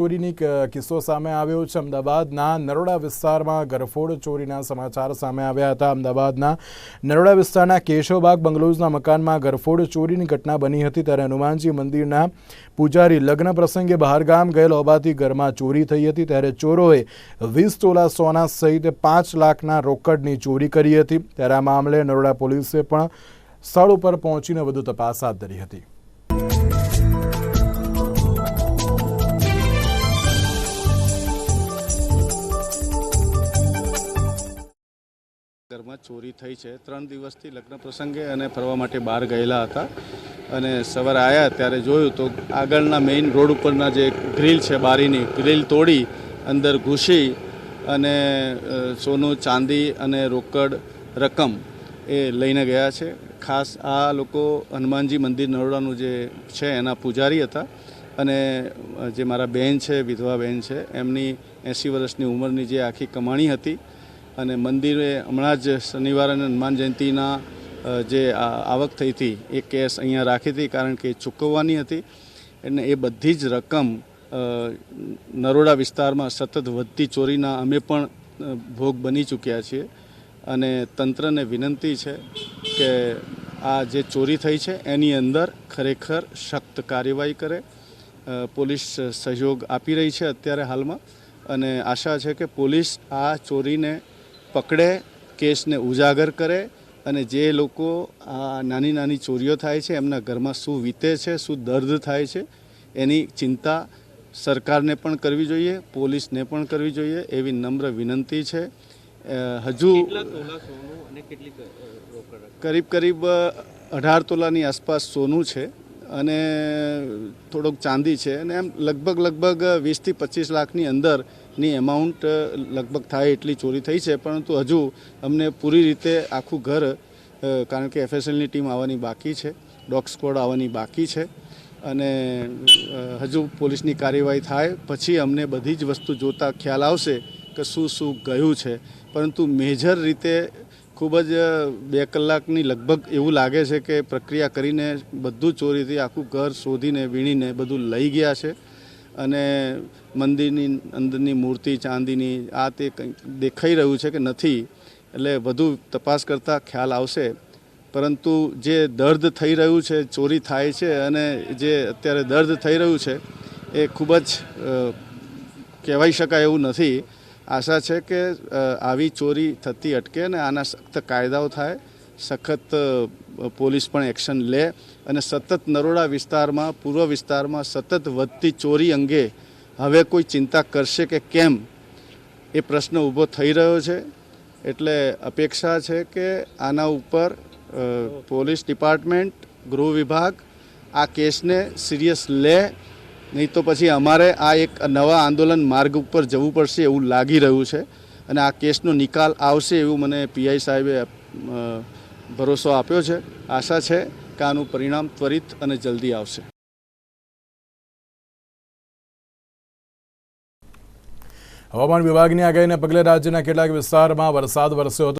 ચોરીની કિસ્સો સામે આવ્યો છે. અમદાવાદના નરોડા વિસ્તારમાં ગરફોડ ચોરીના સમાચાર સામે આવ્યા હતા. અમદાવાદના નરોડા વિસ્તારના કેશવબાગ બંગલોઝના મકાનમાં ગરફોડ ચોરીની ઘટના બની હતી ત્યારે હનુમાનજી મંદિરના પૂજારી લગ્ન પ્રસંગે બહારગામ ગયેલ હોવાથી ઘરમાં ચોરી થઈ હતી. ત્યારે ચોરોએ વીસ તોલા સોના સહિત પાંચ લાખના રોકડની ચોરી કરી હતી. ત્યારે આ મામલે નરોડા પોલીસે પણ સ્થળ ઉપર પહોંચીને વધુ તપાસ હાથ ધરી હતી. ઘરમાં ચોરી થઈ છે. ત્રણ દિવસથી લગ્ન પ્રસંગે અને ફરવા માટે બહાર ગયેલા હતા અને સવારે આવ્યા ત્યારે જોયું તો આગળના મેઇન રોડ ઉપરના જે ગ્રીલ છે બારીની ગ્રીલ તોડી, અંદર ઘૂસી અને સોનું, ચાંદી અને રોકડ રકમ એ લઈને ગયા છે. ખાસ આ લોકો હનુમાનજી મંદિર નરોડાનું જે છે એના પૂજારી હતા અને જે મારા બહેન છે વિધવા બહેન છે, એમની એંસી વર્ષની ઉંમરની જે આખી કમાણી હતી અને મંદિરે હમણાં જ શનિવાર અને હનુમાન જયંતિના જે આવક થઈ હતી, એ કેસ અહીંયા રાખી હતી કારણ કે ચૂકવવાની હતી. અને એ બધી જ રકમ નરોડા વિસ્તારમાં સતત વધતી ચોરીના અમે પણ ભોગ બની ચૂક્યા છીએ. અને તંત્રને વિનંતી છે કે આ જે ચોરી થઈ છે, એની અંદર ખરેખર સખ્ત કાર્યવાહી કરે. પોલીસ સહયોગ આપી રહી છે અત્યારે હાલમાં. અને આશા છે કે પોલીસ આ ચોરીને પકડે કેસને ઉજાગર કરે અને જે લોકો આ નાની નાની ચોરીઓ થાય છે એમના ઘરમાં શું વીતે છે શું દર્દ થાય છે એની ચિંતા સરકારને પણ કરવી જોઈએ પોલીસને પણ કરવી જોઈએ એવી નમ્ર વિનંતી છે. હજુ કરીબ કરીબ અઢાર તોલાની આસપાસ સોનું છે અને થોડોક ચાંદી છે અને એમ લગભગ લગભગ વીસથી પચીસ લાખની અંદરની એમાઉન્ટ લગભગ થાય એટલી ચોરી થઈ છે, પરંતુ હજુ અમને પૂરી રીતે આખું ઘર કારણ કે એફએસએલની ટીમ આવવાની બાકી છે, ડોગ સ્કોડ આવવાની બાકી છે, અને હજુ પોલીસની કાર્યવાહી થાય, પછી અમને બધી જ વસ્તુ જોતા ખ્યાલ આવશે કે શું શું ગયું છે. પરંતુ મેજર રીતે ખૂબ જ બે કલાકની લગભગ એવું લાગે છે કે પ્રક્રિયા કરીને બધું ચોરીથી આખું ઘર શોધીને, વીણીને બધું લઈ ગયા છે. અને મંદિરની અંદરની મૂર્તિ, ચાંદીની, આ તે દેખાઈ રહ્યું છે કે નથી, એટલે વધુ તપાસ કરતાં ખ્યાલ આવશે. પરંતુ જે દર્દ થઈ રહ્યું છે, ચોરી થાય છે અને જે અત્યારે દર્દ થઈ રહ્યું છે, એ ખૂબ જ કહેવાઈ શકાય એવું નથી. આશા છે કે આવી ચોરી થતી અટકે અને આના સખ્ત કાયદાઓ થાય સખત પોલીસ પણ એક્શન લે અને સતત નરોડા વિસ્તારમાં, પૂર્વ વિસ્તારમાં સતત વધતી ચોરી અંગે હવે કોઈ ચિંતા કરશે કે કેમ? એ પ્રશ્ન ઊભો થઈ રહ્યો છે. એટલે અપેક્ષા છે કે આના ઉપર પોલીસ ડિપાર્ટમેન્ટ, ગૃહ વિભાગ આ કેસને સિરિયસ લે. નહીં તો પછી અમારે આ એક નવા આંદોલન માર્ગ ઉપર જવું પડશે એવું લાગી રહ્યું છે. અને આ કેસનો નિકાલ આવશે એવું મને પીઆઈ સાહેબે ભરોસો આપ્યો છે. આશા છે કે આનું પરિણામ ત્વરિત અને જલ્દી આવશે. હવામાન વિભાગની આગાહીને પગલે રાજ્યના કેટલાક વિસ્તારમાં વરસાદ વરસ્યો હતો.